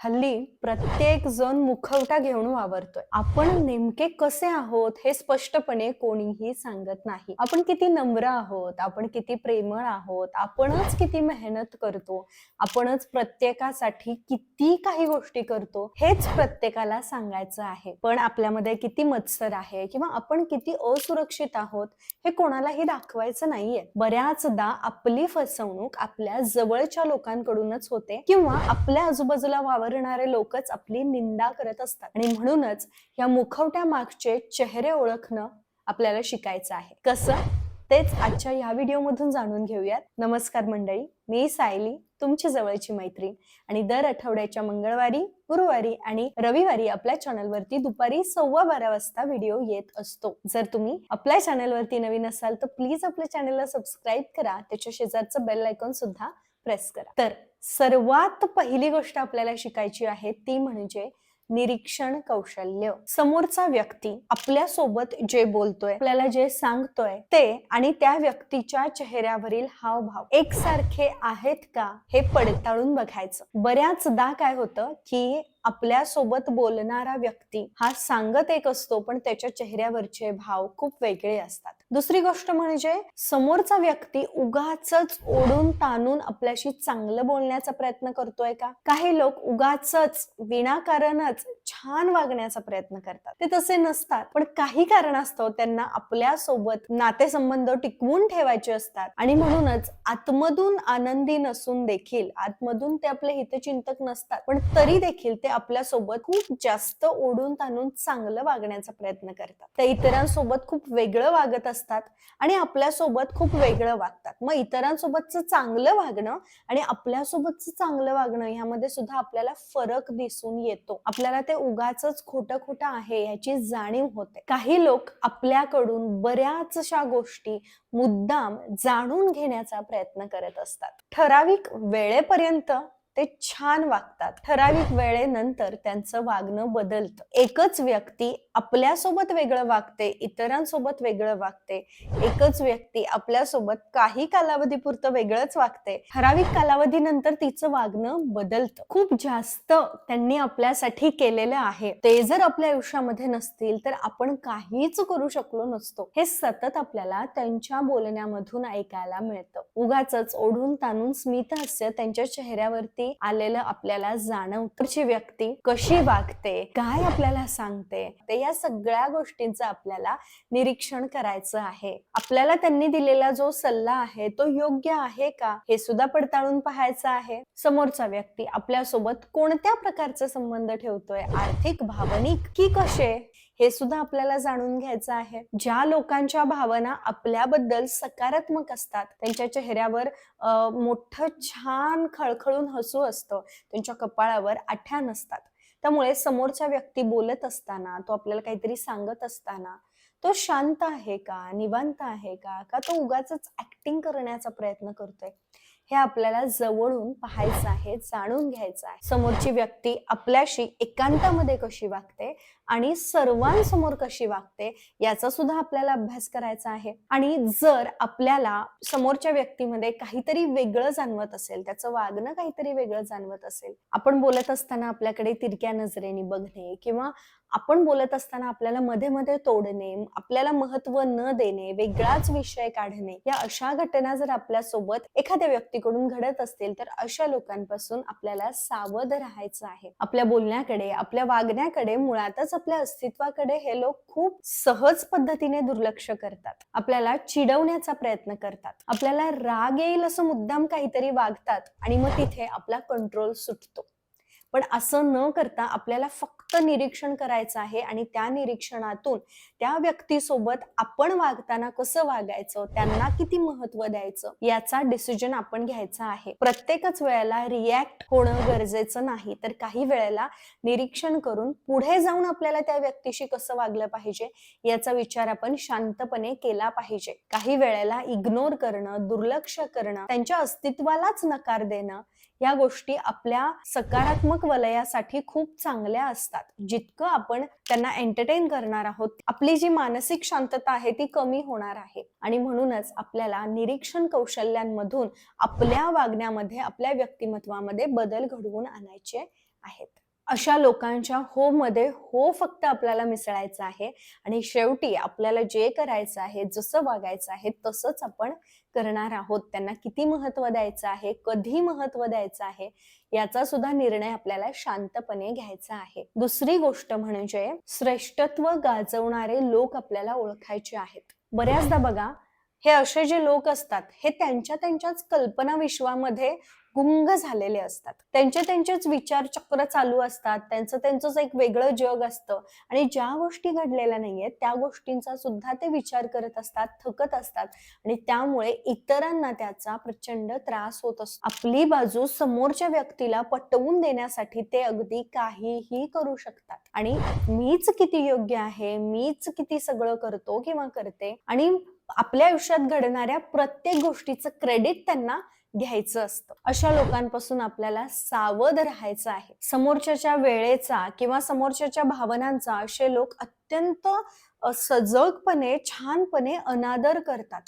हल्ली प्रत्येक जण मुखवटा घेऊन वावरतोय. आपण नेमके कसे आहोत हे स्पष्टपणे कोणीही सांगत नाही. आपण किती नम्र आहोत आपण किती प्रेमळ आहोत आपणच किती मेहनत करतो आपणच प्रत्येकासाठी किती काही गोष्टी करतो हेच प्रत्येकाला सांगायचं आहे. पण आपल्यामध्ये किती मत्सर आहे किंवा आपण किती असुरक्षित आहोत हे कोणालाही दाखवायचं नाहीये. बऱ्याचदा आपली फसवणूक आपल्या जवळच्या लोकांकडूनच होते किंवा आपल्या आजूबाजूला वावर वावरणारे लोकच आपली निंदा करत असतात. आणि म्हणूनच या मुखवट्या मागचे चेहरे ओळखणं आपल्याला शिकायचं आहे. कसं? तेच आजच्या या व्हिडिओमधून जाणून घेऊयात. नमस्कार मंडळी मी सायली तुमची जवळची मैत्रीण. आणि दर आठवड्याच्या मंगळवारी गुरुवारी आणि रविवारी आपल्या चॅनलवरती दुपारी सव्वा बारा वाजता व्हिडिओ येत असतो. जर तुम्ही आपल्या चॅनलवरती नवीन असाल तर प्लीज आपल्या चॅनलला सबस्क्राईब करा. त्याच्या शेजारचं बेल आयकॉन सुद्धा प्रेस करा. तर सर्वात पहिली गोष्ट आपल्याला शिकायची आहे ती म्हणजे निरीक्षण कौशल्य. समोरचा व्यक्ती आपल्यासोबत जे बोलतोय आपल्याला जे सांगतोय ते आणि त्या व्यक्तीच्या चेहऱ्यावरील हावभाव एकसारखे आहेत का हे पडताळून बघायचं. बऱ्याचदा काय होतं की आपल्यासोबत बोलणारा व्यक्ती हा सांगत एक असतो पण त्याच्या चेहऱ्यावरचे भाव खूप वेगळे असतात. दुसरी गोष्ट म्हणजे समोरचा व्यक्ती उगाच ओढून ताणून आपल्याशी चांगलं बोलण्याचा प्रयत्न करतोय का? काही लोक उगाच विनाकारणच छान वागण्याचा प्रयत्न करतात. ते तसे नसतात पण काही कारणास्तव त्यांना आपल्यासोबत नातेसंबंध टिकवून ठेवायचे असतात. आणि म्हणूनच आतमधून आनंदी नसून देखील आतमधून ते आपले हितचिंतक नसतात पण तरी देखील ते आपल्यासोबत खूप जास्त ओढून ताणून चांगलं वागण्याचा प्रयत्न करतात. त्या इतरांसोबत खूप वेगळं वागत असतात आणि आपल्यासोबत खूप वेगळं वागतात. मग इतरांसोबतचं चांगलं वागणं आणि आपल्यासोबतच चांगलं वागणं ह्यामध्ये सुद्धा आपल्याला फरक दिसून येतो. आपल्याला ते उगाच खोटं खोटं आहे याची जाणीव होते. काही लोक आपल्याकडून बऱ्याचशा गोष्टी मुद्दाम जाणून घेण्याचा प्रयत्न करत असतात. ठराविक वेळेपर्यंत ते छान वागतात. ठराविक वेळेनंतर त्यांचं वागणं बदलतं. एकच व्यक्ती आपल्यासोबत वेगळं वागते इतरांसोबत वेगळं वागते. एकच व्यक्ती आपल्यासोबत काही कालावधीपुरतं वेगळंच वागते. ठराविक कालावधीनंतर तिचं वागणं बदलतं. खूप जास्त त्यांनी आपल्यासाठी केलेलं आहे. ते जर आपल्या आयुष्यामध्ये नसतील तर आपण काहीच करू शकलो नसतो. हे सतत आपल्याला त्यांच्या बोलण्यामधून ऐकायला मिळतं. उगाच ओढून ताणून स्मितहास्य त्यांच्या चेहऱ्यावरती आलेलं आपल्याला जाणवतची व्यक्ती कशी वागते काय आपल्याला सांगते ते या सगळ्या गोष्टींचं आपल्याला निरीक्षण करायचं आहे. आपल्याला त्यांनी दिलेला जो सल्ला आहे तो योग्य आहे का हे सुद्धा पडताळून पाहायचं आहे. समोरचा व्यक्ती आपल्यासोबत कोणत्या प्रकारचा संबंध ठेवतोय आर्थिक भावनिक की कसे हे सुद्धा आपल्याला जाणून घ्यायचं आहे. ज्या लोकांच्या भावना आपल्याबद्दल सकारात्मक असतात त्यांच्या चेहऱ्यावर मोठं छान खळखळून हसू असतं त्यांच्या कपाळावर आठ्या नसतात. त्यामुळे समोरच्या व्यक्ती बोलत असताना तो आपल्याला काहीतरी सांगत असताना तो शांत आहे का? निवांत आहे का? का तो उगाच ऍक्टिंग करण्याचा प्रयत्न करतोय? हे आपल्याला जवळून पाहायचं आहे जाणून घ्यायचं आहे. समोरची व्यक्ती आपल्याशी एकांतामध्ये कशी वागते आणि सर्वांसमोर कशी वागते याचा सुद्धा आपल्याला अभ्यास करायचा आहे. आणि जर आपल्याला समोरच्या व्यक्तीमध्ये काहीतरी वेगळं जाणवत असेल त्याचं वागणं काहीतरी वेगळं जाणवत असेल आपण बोलत असताना आपल्याकडे तिरक्या नजरेने बघणे किंवा आपण बोलत असताना आपल्याला मध्ये मध्ये तोडणे आपल्याला महत्त्व न देणे वेगळाच विषय काढणे या अशा घटना जर आपल्यासोबत एखाद्या व्यक्तीकडून घडत असतील तर अशा लोकांपासून आपल्याला सावध राहायचं आहे. आपल्या बोलण्याकडे आपल्या वागण्याकडे मुळातच आपल्या अस्तित्वाकडे हे लोक खूप सहज पद्धतीने दुर्लक्ष करतात. आपल्याला चिडवण्याचा प्रयत्न करतात. आपल्याला राग येईल असं मुद्दाम काहीतरी वागतात आणि मग तिथे आपला कंट्रोल सुटतो. पण असं न करता आपल्याला फक्त निरीक्षण करायचं आहे आणि त्या निरीक्षणातून त्या व्यक्तीसोबत आपण वागताना कसं वागायचं? त्यांना किती महत्त्व द्यायचं? याचा डिसिजन आपण घ्यायचा आहे. प्रत्येकच वेळेला रिॲक्ट होणं गरजेचं नाही. तर काही वेळेला निरीक्षण करून पुढे जाऊन आपल्याला त्या व्यक्तीशी कसं वागलं पाहिजे? याचा विचार आपण शांतपणे केला पाहिजे. काही वेळेला इग्नोर करणं दुर्लक्ष करणं त्यांच्या अस्तित्वालाच नकार देणं या गोष्टी आपल्या सकारात्मक वलयासाठी खूप चांगल्या असतात. जितकं आपण त्यांना एंटरटेन करणार आहोत आपली आपली जी मानसिक शांतता आहे ती कमी होणार आहे. आणि म्हणूनच आपल्याला निरीक्षण कौशल्यांमधून आपल्या वागण्यामध्ये आपल्या व्यक्तिमत्वामध्ये बदल घडवून आणायचे आहेत. अशा लोकांच्या हो मध्ये हो फक्त आपल्याला मिसळायचं आहे आणि शेवटी आपल्याला जे करायचं आहे जसं वागायचं आहे तसंच आपण करणार आहोत. त्यांना किती महत्त्व द्यायचं आहे कधी महत्त्व द्यायचं आहे याचा सुद्धा निर्णय आपल्याला शांतपणे घ्यायचा आहे. दुसरी गोष्ट म्हणजे श्रेष्ठत्व गाजवणारे लोक आपल्याला ओळखायचे आहेत. बऱ्याचदा बघा हे असे जे लोक असतात हे त्यांच्या त्यांच्याच कल्पना विश्वामध्ये गुंग झालेले असतात. त्यांचे त्यांचेच विचार चक्र चालू असतात. त्यांचं त्यांचंच एक वेगळं जग असतं. आणि ज्या गोष्टी घडलेल्या नाहीयेत त्या गोष्टींचा सुद्धा ते विचार करत असतात थकत असतात. आणि त्यामुळे इतरांना त्याचा प्रचंड त्रास होत असतो. आपली बाजू समोरच्या व्यक्तीला पटवून देण्यासाठी ते अगदी काहीही करू शकतात. आणि मीच किती योग्य आहे मीच किती सगळं करतो किंवा करते आणि आपल्या आयुष्यात घडणाऱ्या प्रत्येक गोष्टीचं क्रेडिट त्यांना घ्यायचं असतं. अशा लोकांपासून आपल्याला सावध राहायचं आहे. समोरच्याच्या वेळेचा किंवा समोरच्याच्या भावनांचा असे लोक अत्यंत सजगपणे छानपणे अनादर करतात.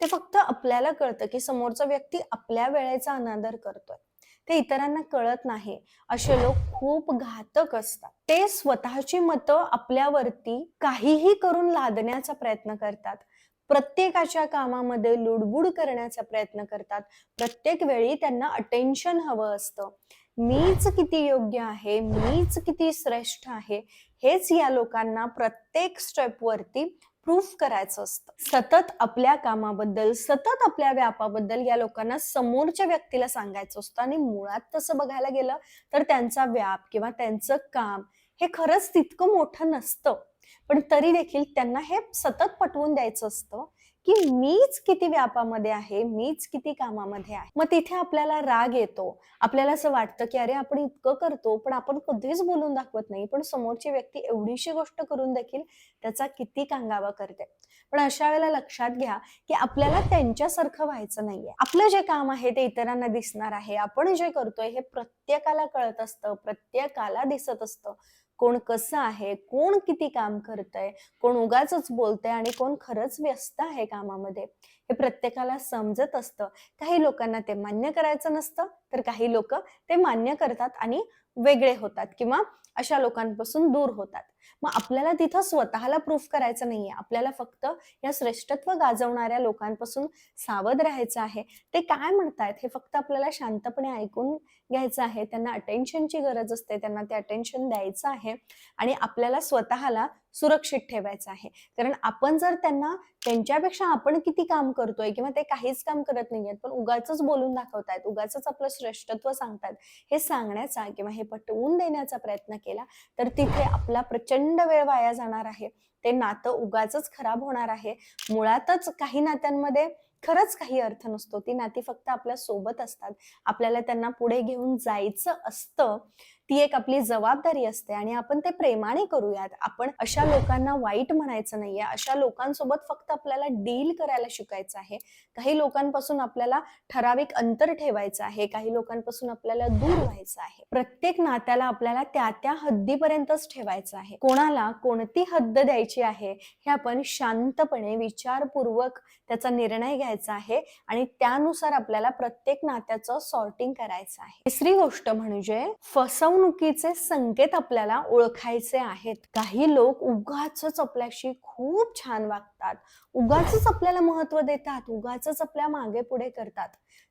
ते फक्त आपल्याला कळतं की समोरचा व्यक्ती आपल्या वेळेचा अनादर करतोय. ते इतरांना कळत नाही. असे लोक खूप घातक असतात. ते स्वतःची मतं आपल्यावरती काहीही करून लादण्याचा प्रयत्न करतात. प्रत्येकाच्या कामामध्ये लुडबुड करण्याचा प्रयत्न करतात. प्रत्येक वेळी त्यांना अटेन्शन हवं असतं. मीच किती योग्य आहे? मीच किती श्रेष्ठ आहे? हेच या लोकांना प्रत्येक स्टेपवरती प्रूफ करायचं असतं. सतत आपल्या कामाबद्दल सतत आपल्या व्यापाबद्दल या लोकांना समोरच्या व्यक्तीला सांगायचं असतं आणि मुळात तसं बघायला गेलं तर त्यांचा व्याप किंवा त्यांचं काम हे खरंच तितकं मोठं नसतं. पण तरी देखील त्यांना हे सतत पटवून द्यायचं असतं की मीच किती व्यापामध्ये आहे मीच किती कामामध्ये आहे. मग तिथे आपल्याला राग येतो. आपल्याला असं वाटतं की अरे आपण इतकं करतो पण आपण कधीच बोलून दाखवत नाही. पण समोरची व्यक्ती एवढीशी गोष्ट करून देखील त्याचा किती कांगावा करते. पण अशा वेळेला लक्षात घ्या की आपल्याला त्यांच्यासारखं व्हायचं नाहीये. आपलं जे काम आहे ते इतरांना दिसणार आहे. आपण जे करतोय हे प्रत्येकाला कळत असतं प्रत्येकाला दिसत असतं. कोण कसं आहे कोण किती काम करतंय कोण उगाच बोलतंय आणि कोण खरंच व्यस्त आहे कामामध्ये हे प्रत्येकाला समजत असतं. काही लोकांना ते मान्य करायचं नसतं तर काही लोक ते मान्य करतात आणि वेगळे होतात किंवा अशा लोकांपासून दूर होतात. मग आपल्याला तिथं स्वतःला प्रूफ करायचं नाहीये. आपल्याला फक्त या श्रेष्ठत्व गाजवणाऱ्या लोकांपासून सावध राहायचं आहे. ते काय म्हणतायत हे फक्त आपल्याला शांतपणे ऐकून घ्यायचं आहे त्यांना अटेन्शनची गरज असते त्यांना ते अटेन्शन द्यायचं आहे आणि आपल्याला स्वतःला सुरक्षित ठेवायचं आहे. कारण आपण जर त्यांना त्यांच्यापेक्षा आपण किती काम करतोय किंवा ते काहीच काम करत नाहीयेत पण उगाच बोलून दाखवतायत उगाच आपलं श्रेष्ठत्व सांगतात हे सांगण्याचा किंवा हे पटवून देण्याचा प्रयत्न केला तर तिथे आपला प्रचंड वेळ वाया जाणार आहे. ते नातं उगाच खराब होणार आहे. मुळातच काही नात्यांमध्ये खरंच काही अर्थ नसतो. ती नाती फक्त आपल्यासोबत असतात. आपल्याला त्यांना पुढे घेऊन जायचं असतं. ती एक आपली जबाबदारी असते आणि आपण ते प्रेमाने करूयात. आपण अशा लोकांना वाईट म्हणायचं नाहीये. अशा लोकांसोबत फक्त आपल्याला डील करायला शिकायचं आहे. काही लोकांपासून आपल्याला ठराविक अंतर ठेवायचं आहे. काही लोकांपासून आपल्याला दूर व्हायचं आहे. प्रत्येक नात्याला आपल्याला त्या त्या हद्दीपर्यंतच ठेवायचं आहे. कोणाला कोणती हद्द द्यायची आहे हे आपण शांतपणे विचारपूर्वक त्याचा निर्णय घ्यायचा आहे आणि त्यानुसार आपल्याला प्रत्येक नात्याचं सॉर्टिंग करायचं आहे. तिसरी गोष्ट म्हणजे फसवणुकीचे संकेत आपल्याला ओळखायचे आहेत. काही लोक उगाच आपल्याशी खूप छान वागतात. उगाच आपल्याला महत्त्व देतात. उगाच आपल्या मागे पुढे करतात.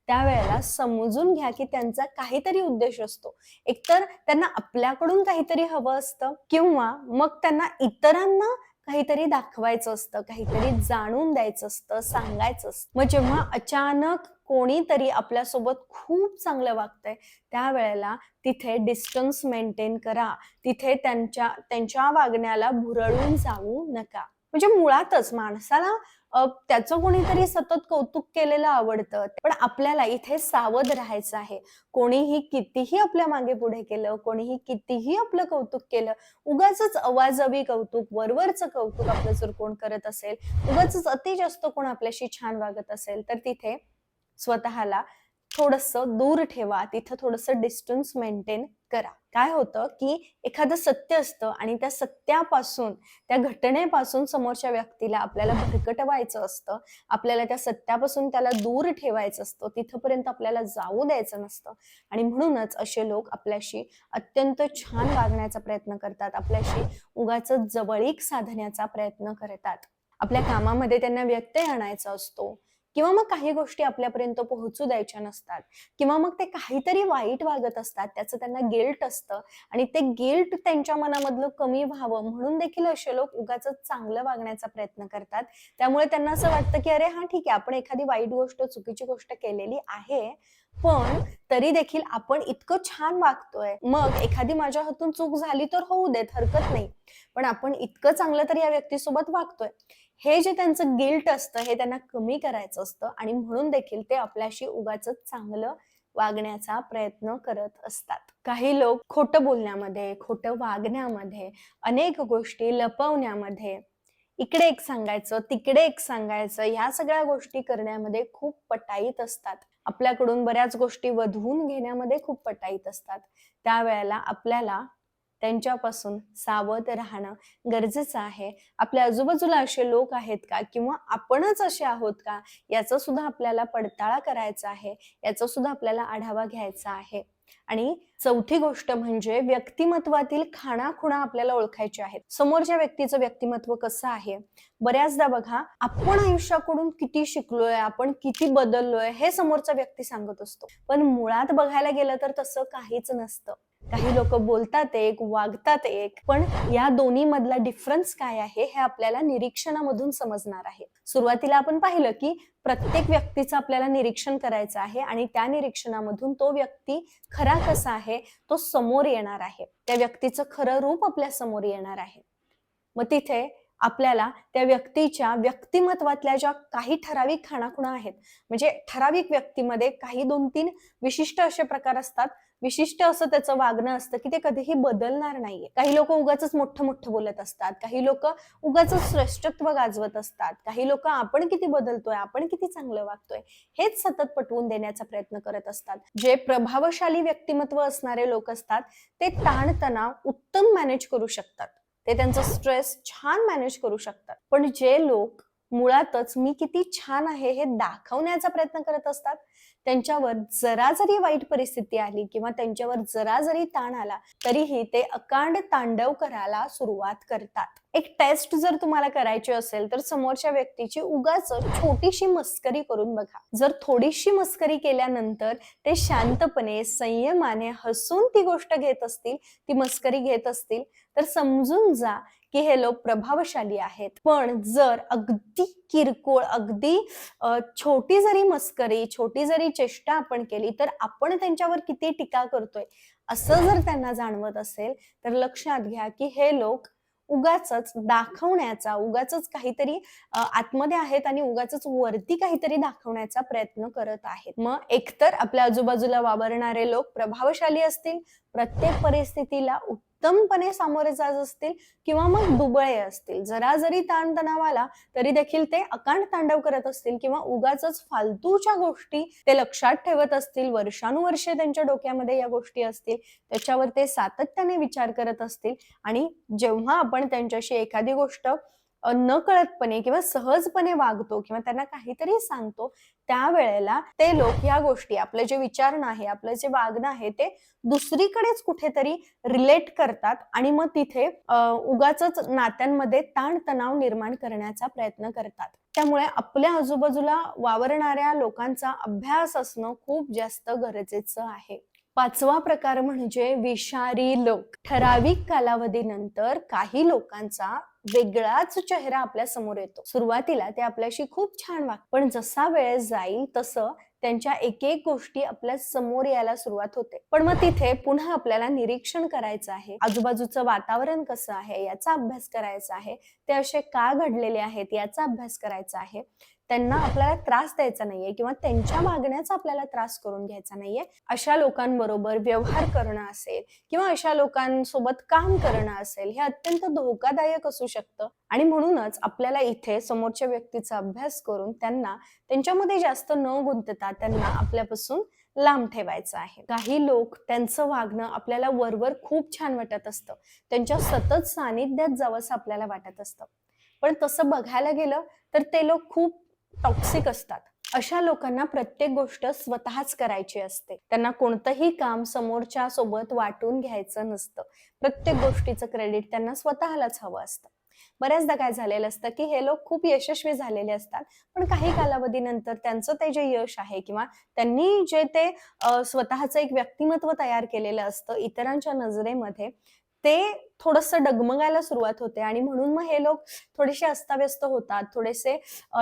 त्यावेळेला समजून घ्या की त्यांचा काहीतरी उद्देश असतो. एकतर त्यांना आपल्याकडून काहीतरी हवं असतं किंवा मग त्यांना इतरांना काहीतरी दाखवायचं असतं काहीतरी जाणून द्यायचं असतं सांगायचं असतं. मग जेव्हा अचानक कोणीतरी आपल्यासोबत खूप चांगलं वागतंय त्यावेळेला तिथे डिस्टन्स मेंटेन करा. तिथे त्यांच्या त्यांच्या वागण्याला भुरळून जाऊ नका. म्हणजे मुळातच माणसाला त्याचं कोणीतरी सतत कौतुक केलेलं आवडतं. पण आपल्याला इथे सावध राहायचं आहे. कोणीही कितीही आपल्या मागे पुढे केलं कोणीही कितीही आपलं कौतुक केलं उगाच अवाजवी कौतुक वरवरचं कौतुक आपलं जर कोण करत असेल उगाच अति जास्त कोण आपल्याशी छान वागत असेल तर तिथे स्वतःला थोडस दूर ठेवा. तिथं थोडस डिस्टन्स मेंटेन करा. काय होतं की एखादं सत्य असतं आणि त्या सत्यापासून त्या घटनेपासून समोरच्या व्यक्तीला आपल्याला भरकटवायचं असतं. आपल्याला त्या सत्यापासून त्याला दूर ठेवायचं असतं. तिथपर्यंत आपल्याला जाऊ द्यायचं नसतं. आणि म्हणूनच असे लोक आपल्याशी अत्यंत छान वागण्याचा प्रयत्न करतात. आपल्याशी उगाच जवळीक साधण्याचा प्रयत्न करतात. आपल्या कामामध्ये त्यांना व्यत्यय आणायचा असतो. किंवा मग काही गोष्टी आपल्यापर्यंत पोहोचू द्यायच्या नसतात किंवा मग ते काहीतरी वाईट वागत असतात त्याचं त्यांना गिल्ट असतं आणि ते गिल्ट त्यांच्या मनामधलं कमी व्हावं म्हणून देखील असे लोक उगाच चांगलं वागण्याचा प्रयत्न करतात. त्यामुळे त्यांना असं वाटतं की अरे हा ठीक आहे आपण एखादी वाईट गोष्ट चुकीची गोष्ट केलेली आहे पण तरी देखील आपण इतकं छान वागतोय. मग एखादी माझ्या हातून चूक झाली तर होऊ देत हरकत नाही. पण आपण इतकं चांगलं तर या व्यक्तीसोबत वागतोय. हे जे त्यांचं गिल्ट असतं हे त्यांना कमी करायचं असतं आणि म्हणून देखील ते आपल्याशी उगाच चांगलं वागण्याचा प्रयत्न करत असतात. काही लोक खोटं बोलण्यामध्ये खोटं वागण्यामध्ये अनेक गोष्टी लपवण्यामध्ये इकडे एक सांगायचं तिकडे एक सांगायचं ह्या सगळ्या गोष्टी करण्यामध्ये खूप पटाईत असतात. आपल्याकडून बऱ्याच गोष्टी वधवून घेण्यामध्ये खूप पटाईत असतात. त्यावेळेला आपल्याला त्यांच्यापासून सावध राहणं गरजेचं आहे. आपल्या आजूबाजूला असे लोक आहेत का? किंवा आपणच असे आहोत का? याचा सुद्धा आपल्याला पडताळा करायचा आहे. याचा सुद्धा आपल्याला आढावा घ्यायचा आहे. आणि चौथी गोष्ट म्हणजे व्यक्तिमत्वातील खाणाखुणा आपल्याला ओळखायचे आहेत. समोरच्या व्यक्तीचं व्यक्तिमत्व कसं आहे? बऱ्याचदा बघा आपण आयुष्याकडून किती शिकलोय आपण किती बदललोय हे समोरचा व्यक्ती सांगत असतो. पण मुळात बघायला गेलं तर तसं काहीच नसतं. काही लोक बोलतात एक वागतात एक पण या दोन्ही मधला डिफरन्स काय आहे हे आपल्याला निरीक्षणामधून समजणार आहे. सुरुवातीला आपण पाहिलं की प्रत्येक व्यक्तीचं आपल्याला निरीक्षण करायचं आहे आणि त्या निरीक्षणामधून तो व्यक्ती खरा कसा आहे तो समोर येणार आहे. त्या व्यक्तीचं खरं रूप आपल्यासमोर येणार आहे. मग तिथे आपल्याला त्या व्यक्तीच्या व्यक्तिमत्वातल्या ज्या काही ठराविक खाणाखुणा आहेत म्हणजे ठराविक व्यक्तीमध्ये काही दोन तीन विशिष्ट असे प्रकार असतात विशिष्ट असं त्याचं वागणं असतं की ते कधीही बदलणार नाहीये. काही लोक उगाच मोठं मोठं बोलत असतात. काही लोक उगाच श्रेष्ठत्व गाजवत असतात. काही लोक आपण किती बदलतोय आपण किती चांगलं वागतोय हेच सतत पटवून देण्याचा प्रयत्न करत असतात. जे प्रभावशाली व्यक्तिमत्व असणारे लोक असतात ते ताणतणाव उत्तम मॅनेज करू शकतात. ते त्यांचं स्ट्रेस छान मॅनेज करू शकतात. पण जे लोक मुळातच मी किती छान आहे हे दाखवण्याचा प्रयत्न करत असतात त्यांच्यावर जरा जरी वाईट परिस्थिती आली किंवा त्यांच्यावर जरा जरी ताण आला तरीही ते अकांड तांडव करायला सुरुवात करतात. एक टेस्ट जर तुम्हाला करायची असेल तर समोरच्या व्यक्तीची उगाच छोटीशी मस्करी करून बघा. जर थोडीशी मस्करी केल्यानंतर ते शांतपणे संयमाने हसून ती गोष्ट घेत असतील ती मस्करी घेत असतील तर समजून जा की हे लोक प्रभावशाली आहेत. पण जर अगदी किरकोळ अगदी छोटी जरी मस्करी छोटी जरी चेष्टा आपण केली तर आपण त्यांच्यावर किती टीका करतोय? असं जर त्यांना जाणवत असेल तर लक्षात घ्या की हे लोक उगाच दाखवण्याचा उगाच काहीतरी आतमध्ये आहेत आणि उगाच वरती काहीतरी दाखवण्याचा प्रयत्न करत आहेत. मग एकतर आपल्या आजूबाजूला वावरणारे लोक प्रभावशाली असतील प्रत्येक परिस्थितीला उत्तमपणे सामोरे जात असतील किंवा मग दुबळे असतील. जरा जरी ताणतणाव आला तरी देखील ते अकांड तांडव करत असतील किंवा उगाच फालतूच्या गोष्टी ते लक्षात ठेवत असतील वर्षानुवर्षे त्यांच्या डोक्यामध्ये या गोष्टी असतील त्याच्यावर ते सातत्याने विचार करत असतील आणि जेव्हा आपण त्यांच्याशी एखादी गोष्ट नकळतपणे किंवा सहजपणे वागतो किंवा त्यांना काहीतरी सांगतो त्यावेळेला ते लोक या गोष्टी आपलं जे विचारणं आहे आपलं जे वागणं आहे ते दुसरीकडेच कुठेतरी रिलेट करतात आणि मग तिथे उगाच नात्यांमध्ये ताणतणाव निर्माण करण्याचा प्रयत्न करतात. त्यामुळे आपल्या आजूबाजूला वावरणाऱ्या लोकांचा अभ्यास असणं खूप जास्त गरजेचं आहे. पाचवा प्रकार म्हणजे विषारी लोक. ठराविक कालावधीनंतर काही लोकांचा वेगळाच चेहरा आपल्यासमोर येतो. सुरुवातीला ते आपल्याशी खूप छान वाग पण जसा वेळ जाईल तसं त्यांच्या एक एक गोष्टी आपल्यासमोर यायला सुरुवात होते. पण मग तिथे पुन्हा आपल्याला निरीक्षण करायचं आहे. आजूबाजूचं वातावरण कसं आहे? याचा अभ्यास करायचा आहे. ते असे का घडलेले आहेत? याचा अभ्यास करायचा आहे. त्यांना आपल्याला त्रास द्यायचा नाहीये किंवा त्यांच्या मागण्याचा आपल्याला त्रास करून घ्यायचा नाहीये. अशा लोकांबरोबर व्यवहार करणं असेल किंवा अशा लोकांसोबत काम करणं असेल हे अत्यंत धोकादायक असू शकतं. आणि म्हणूनच आपल्याला इथे समोरच्या व्यक्तीचा अभ्यास करून त्यांना त्यांच्यामध्ये जास्त न गुंतता त्यांना आपल्यापासून लांब ठेवायचं आहे. काही लोक त्यांचं वागणं आपल्याला वरवर खूप छान वाटत असतं. त्यांच्या सतत सानिध्यात जावंसं आपल्याला वाटत असतं. पण तसं बघायला गेलं तर ते लोक खूप टॉक्सिक असतात. अशा लोकांना प्रत्येक गोष्ट स्वतःच करायची असते. त्यांना कोणतंही काम समोरच्या सोबत वाटून घ्यायचं नसतं. प्रत्येक गोष्टीचं क्रेडिट त्यांना स्वतःलाच हवं असतं. बऱ्याचदा काय झालेलं असतं की हे लोक खूप यशस्वी झालेले असतात पण काही कालावधीनंतर त्यांचं ते जे यश आहे किंवा त्यांनी जे ते स्वतःचं एक व्यक्तिमत्व तयार केलेलं असतं इतरांच्या नजरेमध्ये ते थोडंसं डगमगायला सुरुवात होते. आणि म्हणून मग हे लोक थोडेसे अस्ताव्यस्त होतात थोडेसे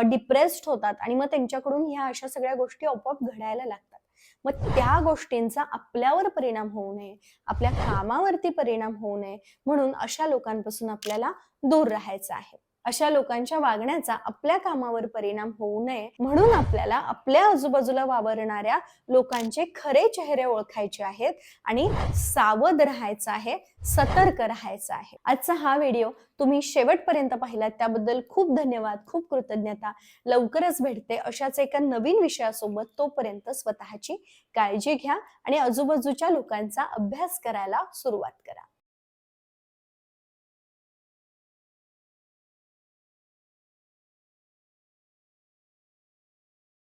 डिप्रेस्ड होतात आणि मग त्यांच्याकडून ह्या अशा सगळ्या गोष्टी आपोआप घडायला लागतात. मग त्या गोष्टींचा आपल्यावर परिणाम होऊ नये आपल्या कामावरती परिणाम होऊ नये म्हणून अशा लोकांपासून आपल्याला दूर राहायचं आहे. अशा लोकांच्या वागण्याचा आपल्या कामावर परिणाम होऊ नये म्हणून आपल्याला आपल्या आजूबाजूला वावरणाऱ्या लोकांचे खरे चेहरे ओळखायचे आहेत आणि सावध राहायचं आहे सतर्क राहायचं आहे. आजचा हा व्हिडिओ तुम्ही शेवटपर्यंत पाहिलात त्याबद्दल खूप धन्यवाद खूप कृतज्ञता. लवकरच भेटते अशाच एका नवीन विषयासोबत. तोपर्यंत स्वतःची काळजी घ्या आणि आजूबाजूच्या लोकांचा अभ्यास करायला सुरुवात करा.